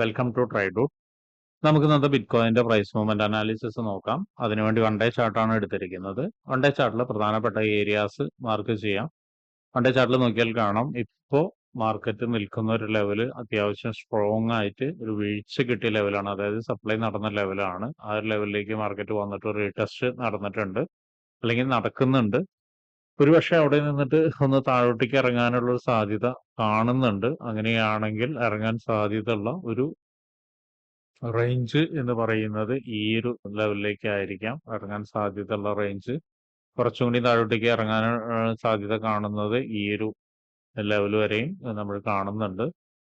Welcome to ട്രൈഡൂട്ട് നമുക്ക് ഇന്നത്തെ ബിറ്റ്കോയിന്റെ price movement analysis നോക്കാം. അതിനുവേണ്ടി വൺ ഡേ ചാർട്ടാണ് എടുത്തിരിക്കുന്നത്. വൺ ഡേ ചാർട്ടിൽ പ്രധാനപ്പെട്ട ഏരിയാസ് മാർക്ക് ചെയ്യാം. വൺ ഡേ ചാർട്ടിൽ നോക്കിയാൽ കാണാം. ഇപ്പോൾ മാർക്കറ്റ് നിൽക്കുന്ന ഒരു ലെവൽ അത്യാവശ്യം സ്ട്രോങ് ആയിട്ട് ഒരു വീഴ്ച കിട്ടിയ ലെവലാണ് അതായത് സപ്ലൈ നടന്ന ലെവലാണ് ആ ഒരു ലെവലിലേക്ക് മാർക്കറ്റ് വന്നിട്ട് ഒരു റീടെസ്റ്റ് നടന്നിട്ടുണ്ട്. അല്ലെങ്കിൽ നടക്കുന്നുണ്ട്. ഒരുപക്ഷെ അവിടെ നിന്നിട്ട് ഒന്ന് താഴോട്ടേക്ക് ഇറങ്ങാനുള്ള ഒരു സാധ്യത കാണുന്നുണ്ട്. അങ്ങനെയാണെങ്കിൽ ഇറങ്ങാൻ സാധ്യതയുള്ള ഒരു റേഞ്ച് എന്ന് പറയുന്നത് ഈ ഒരു ലെവലിലേക്കായിരിക്കാം ഇറങ്ങാൻ സാധ്യതയുള്ള റേഞ്ച് കുറച്ചും കൂടി താഴോട്ടേക്ക് ഇറങ്ങാൻ സാധ്യത കാണുന്നത് ഈ ഒരു ലെവൽ വരെയും നമ്മൾ കാണുന്നുണ്ട്.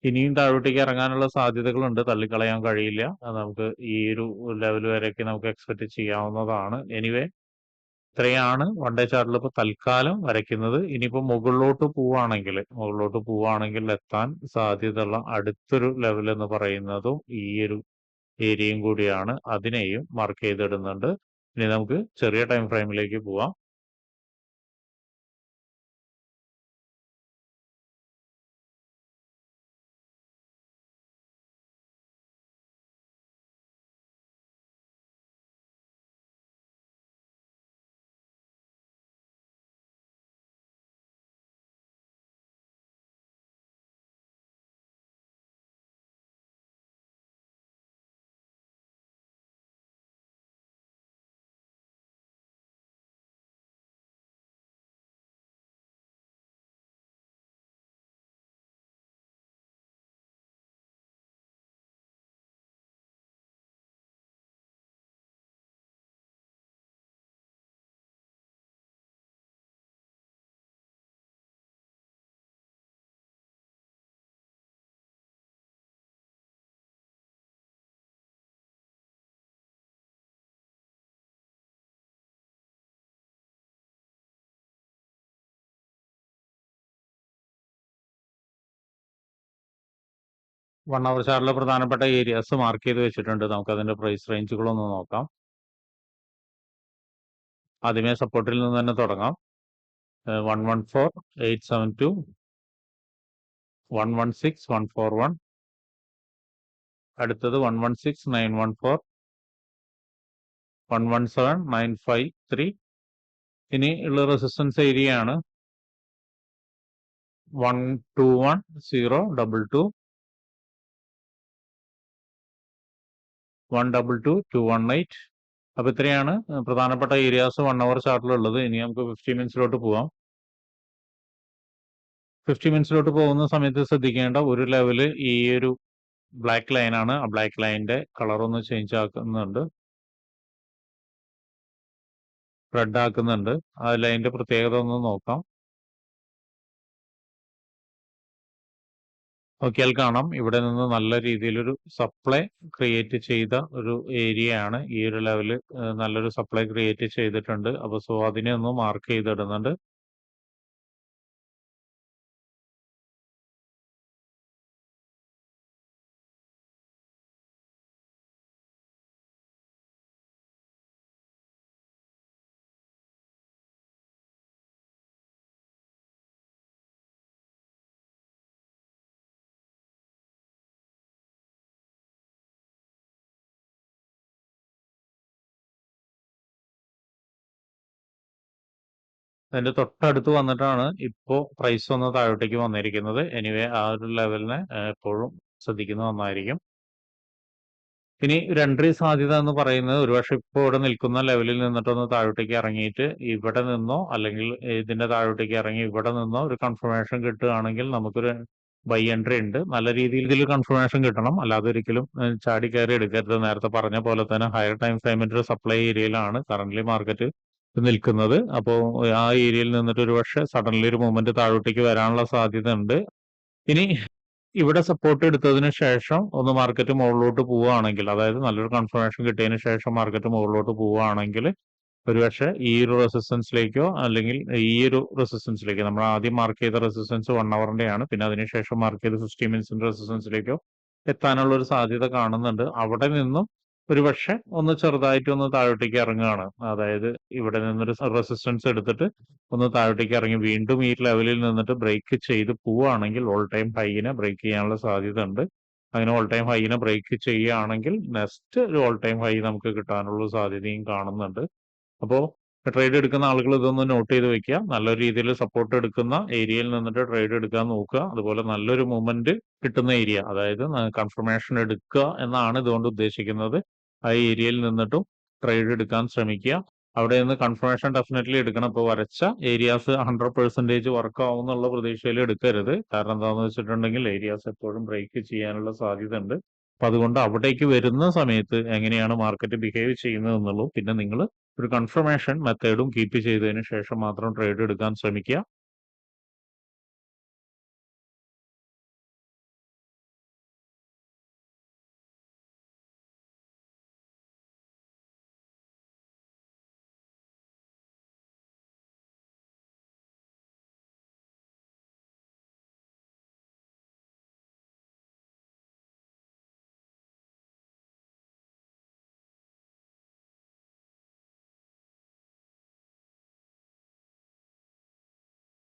ഇനിയും താഴോട്ടേക്ക് ഇറങ്ങാനുള്ള സാധ്യതകളുണ്ട്. തള്ളിക്കളയാൻ കഴിയില്ല. നമുക്ക് ഈ ഒരു ലെവൽ വരെയൊക്കെ നമുക്ക് എക്സ്പെക്ട് ചെയ്യാവുന്നതാണ്. എനിവേ ഇത്രയാണ് വൺ ഡേ ചാർട്ടിൽ ഇപ്പോൾ തൽക്കാലം വരയ്ക്കുന്നത്. ഇനിയിപ്പോൾ മുകളിലോട്ട് പോവുകയാണെങ്കിൽ മുകളിലോട്ട് പോവുകയാണെങ്കിൽ എത്താൻ സാധ്യതയുള്ള അടുത്തൊരു ലെവൽ എന്ന് പറയുന്നതും ഈ ഒരു ഏരിയയും കൂടിയാണ്. അതിനെയും മാർക്ക് ചെയ്തിടുന്നുണ്ട്. ഇനി നമുക്ക് ചെറിയ ടൈം ഫ്രെയിമിലേക്ക് പോവാം. വൺ അവർ ചാർട്ടിലെ പ്രധാനപ്പെട്ട ഏരിയാസ് മാർക്ക് ചെയ്ത് വെച്ചിട്ടുണ്ട്. നമുക്ക് അതിന്റെ പ്രൈസ് റേഞ്ചുകളൊന്ന് നോക്കാം. ആദ്യമേ സപ്പോർട്ടിൽ നിന്ന് തന്നെ തുടങ്ങാം. One one four eight seven two one one six one four one അടുത്തത് one one six nine one four one one seven nine five three ഇനി ഉള്ള റെസിസ്റ്റൻസ് ഏരിയ ആണ് one two one zero double two one double two two one eight അപ്പൊ ഇത്രയാണ് പ്രധാനപ്പെട്ട areas one hour ചാർട്ടിലുള്ളത് ഇനി നമുക്ക് fifty മിനിറ്റ്സിലോട്ട് പോവാം. ഫിഫ്റ്റി മിനിറ്റ്സിലോട്ട് പോകുന്ന സമയത്ത് ശ്രദ്ധിക്കേണ്ട ഒരു ലെവൽ ഈ ഒരു ബ്ലാക്ക് ലൈൻ ആണ്. ആ ബ്ലാക്ക് കളർ ഒന്ന് ചേഞ്ച് ആക്കുന്നുണ്ട്. റെഡ് ആക്കുന്നുണ്ട്. ആ ലൈനിന്റെ പ്രത്യേകത ഒന്ന് നോക്കാം. നോക്കിയാൽ കാണാം. ഇവിടെ നിന്ന് നല്ല രീതിയിലൊരു സപ്ലൈ ക്രിയേറ്റ് ചെയ്ത ഒരു ഏരിയ ആണ്. ഈ ഒരു ലെവൽ നല്ലൊരു സപ്ലൈ ക്രിയേറ്റ് ചെയ്തിട്ടുണ്ട്. അപ്പൊ സോ അതിനെ ഒന്ന് മാർക്ക് ചെയ്തിടുന്നുണ്ട്. അതിന്റെ തൊട്ടടുത്ത് വന്നിട്ടാണ് ഇപ്പോ പ്രൈസ് ഒന്ന് താഴോട്ടേക്ക് വന്നിരിക്കുന്നത്. എനിവേ ആ ഒരു ലെവലിനെ എപ്പോഴും ശ്രദ്ധിക്കുന്നത് നന്നായിരിക്കും ഇനി രണ്ടര സാധ്യത എന്ന് പറയുന്നത് ഒരുപക്ഷെ ഇപ്പോൾ ഇവിടെ നിൽക്കുന്ന ലെവലിൽ നിന്നിട്ടൊന്ന് താഴോട്ടേക്ക് ഇറങ്ങിയിട്ട് ഇവിടെ നിന്നോ അല്ലെങ്കിൽ ഇതിന്റെ താഴോട്ടേക്ക് ഇറങ്ങി ഇവിടെ നിന്നോ ഒരു കൺഫർമേഷൻ കിട്ടുകയാണെങ്കിൽ നമുക്കൊരു ബൈ എൻട്രി ഉണ്ട്. നല്ല രീതിയിൽ ഇതിൽ കൺഫർമേഷൻ കിട്ടണം. അല്ലാതെ ഒരിക്കലും ചാടി കയറി എടുക്കരുത്. നേരത്തെ പറഞ്ഞ പോലെ തന്നെ ഹയർ ടൈം ഫ്രെയിമിന്റെ സപ്ലൈ ഏരിയയിലാണ് കറന്റ് മാർക്കറ്റ് നിൽക്കുന്നത്. അപ്പോൾ ആ ഏരിയയിൽ നിന്നിട്ട് ഒരു പക്ഷേ സഡൻലി ഒരു മൂവ്മെന്റ് താഴോട്ടേക്ക് വരാനുള്ള സാധ്യത ഉണ്ട് ഇനി ഇവിടെ സപ്പോർട്ട് എടുത്തതിന് ശേഷം ഒന്ന് മാർക്കറ്റ് മുകളിലോട്ട് പോവുകയാണെങ്കിൽ അതായത് നല്ലൊരു കൺഫർമേഷൻ കിട്ടിയതിന് ശേഷം മാർക്കറ്റ് മുകളിലോട്ട് പോവുകയാണെങ്കിൽ ഒരുപക്ഷെ ഈ ഒരു റെസിസ്റ്റൻസിലേക്കോ അല്ലെങ്കിൽ ഈ ഒരു റെസിസ്റ്റൻസിലേക്കോ നമ്മൾ ആദ്യം മാർക്ക് ചെയ്ത റെസിസ്റ്റൻസ് വൺ അവറിന്റെ ആണ്. പിന്നെ അതിനുശേഷം മാർക്ക് ചെയ്ത ഫിഫ്റ്റി മിനിറ്റ്സിന്റെ റെസിസ്റ്റൻസിലേക്കോ എത്താനുള്ള ഒരു സാധ്യത കാണുന്നുണ്ട്. അവിടെ നിന്നും ഒരുപക്ഷെ ഒന്ന് ചെറുതായിട്ട് ഒന്ന് താഴോട്ടേക്ക് ഇറങ്ങുകയാണ്. അതായത് ഇവിടെ നിന്നൊരു റെസിസ്റ്റൻസ് എടുത്തിട്ട് ഒന്ന് താഴോട്ടേക്ക് ഇറങ്ങി വീണ്ടും ഈ ലെവലിൽ നിന്നിട്ട് ബ്രേക്ക് ചെയ്ത് പോവുകയാണെങ്കിൽ ഓൾ ടൈം ഹൈനെ ബ്രേക്ക് ചെയ്യാനുള്ള സാധ്യത ഉണ്ട് അങ്ങനെ ഓൾ ടൈം ഹൈനെ ബ്രേക്ക് ചെയ്യുകയാണെങ്കിൽ നെക്സ്റ്റ് ഒരു ഓൾ ടൈം ഹൈ നമുക്ക് കിട്ടാനുള്ള സാധ്യതയും കാണുന്നുണ്ട്. അപ്പോൾ ട്രേഡ് എടുക്കുന്ന ആളുകൾ ഇതൊന്ന് നോട്ട് ചെയ്ത് വെക്കുക. നല്ല രീതിയിൽ സപ്പോർട്ട് എടുക്കുന്ന ഏരിയയിൽ നിന്നിട്ട് ട്രേഡ് എടുക്കാൻ നോക്കുക. അതുപോലെ നല്ലൊരു മൂവ്മെന്റ് കിട്ടുന്ന ഏരിയ അതായത് കൺഫർമേഷൻ എടുക്കുക എന്നാണ് ഇതുകൊണ്ട് ഉദ്ദേശിക്കുന്നത്. ആ ഏരിയയിൽ നിന്നിട്ടും ട്രേഡ് എടുക്കാൻ ശ്രമിക്കുക. അവിടെ നിന്ന് കൺഫർമേഷൻ ഡെഫിനറ്റ്ലി എടുക്കണം. ഇപ്പോൾ വരച്ച ഏരിയാസ് ഹൺഡ്രഡ് പെർസെന്റേജ് വർക്ക് ആവും എന്നുള്ള പ്രതീക്ഷയിൽ എടുക്കരുത്. കാരണം എന്താണെന്ന് വെച്ചിട്ടുണ്ടെങ്കിൽ ഏരിയാസ് എപ്പോഴും ബ്രേക്ക് ചെയ്യാനുള്ള സാധ്യത ഉണ്ട് അപ്പം അതുകൊണ്ട് അവിടേക്ക് വരുന്ന സമയത്ത് എങ്ങനെയാണ് മാർക്കറ്റ് ബിഹേവ് ചെയ്യുന്നത് എന്നുള്ളൂ പിന്നെ നിങ്ങൾ ഒരു കൺഫർമേഷൻ മെത്തേഡും കീപ്പ് ചെയ്തതിന് ശേഷം മാത്രം ട്രേഡ് എടുക്കാൻ ശ്രമിക്കുക.